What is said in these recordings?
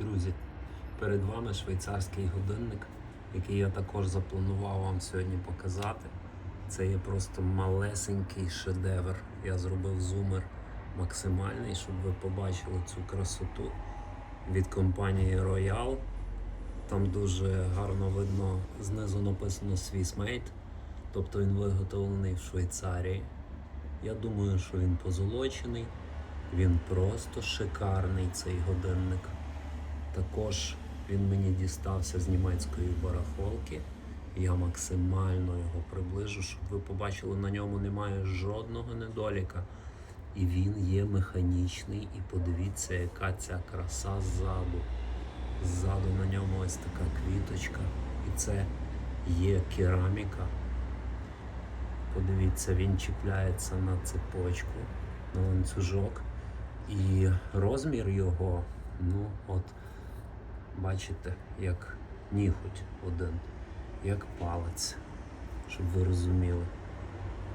Друзі, перед вами швейцарський годинник, який я також запланував вам сьогодні показати. Це є просто малесенький шедевр. Я зробив зумер максимальний, щоб ви побачили цю красоту від компанії Royal. Там дуже гарно видно, знизу написано Swiss Made, тобто він виготовлений в Швейцарії. Я думаю, що він позолочений. Він просто шикарний цей годинник. Також він мені дістався з німецької барахолки. Я максимально його приближу, щоб ви побачили, на ньому немає жодного недоліка. І він є механічний. І подивіться, яка ця краса ззаду. Ззаду на ньому ось така квіточка. І це є кераміка. Подивіться, він чіпляється на цепочку, на ланцюжок. І розмір його, ну от, бачите, як ніготь один, як палець, щоб ви розуміли.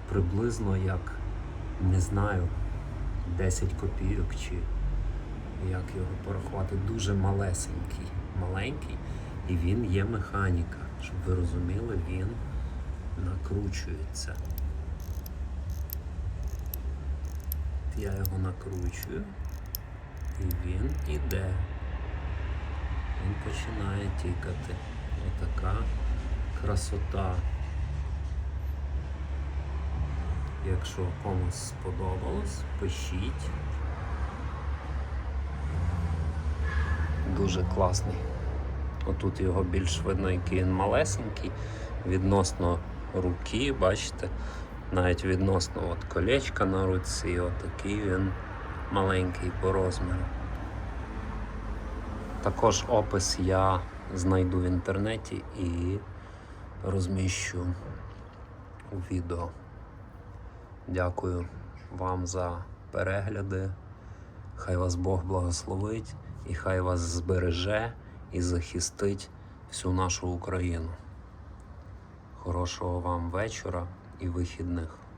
Приблизно як, не знаю, 10 копійок чи як його порахувати, дуже малесенький, маленький, і він є механіка. Щоб ви розуміли, він накручується. Я його накручую, і він іде. Починає тікати. Отака красота. Якщо комусь сподобалось, пишіть. Дуже класний. Отут його більш видно, який він малесенький, відносно руки, бачите, навіть відносно от колечка на руці, отакий він маленький по розміру. Також опис я знайду в інтернеті і розміщу у відео. Дякую вам за перегляди. Хай вас Бог благословить і хай вас збереже і захистить всю нашу Україну. Хорошого вам вечора і вихідних.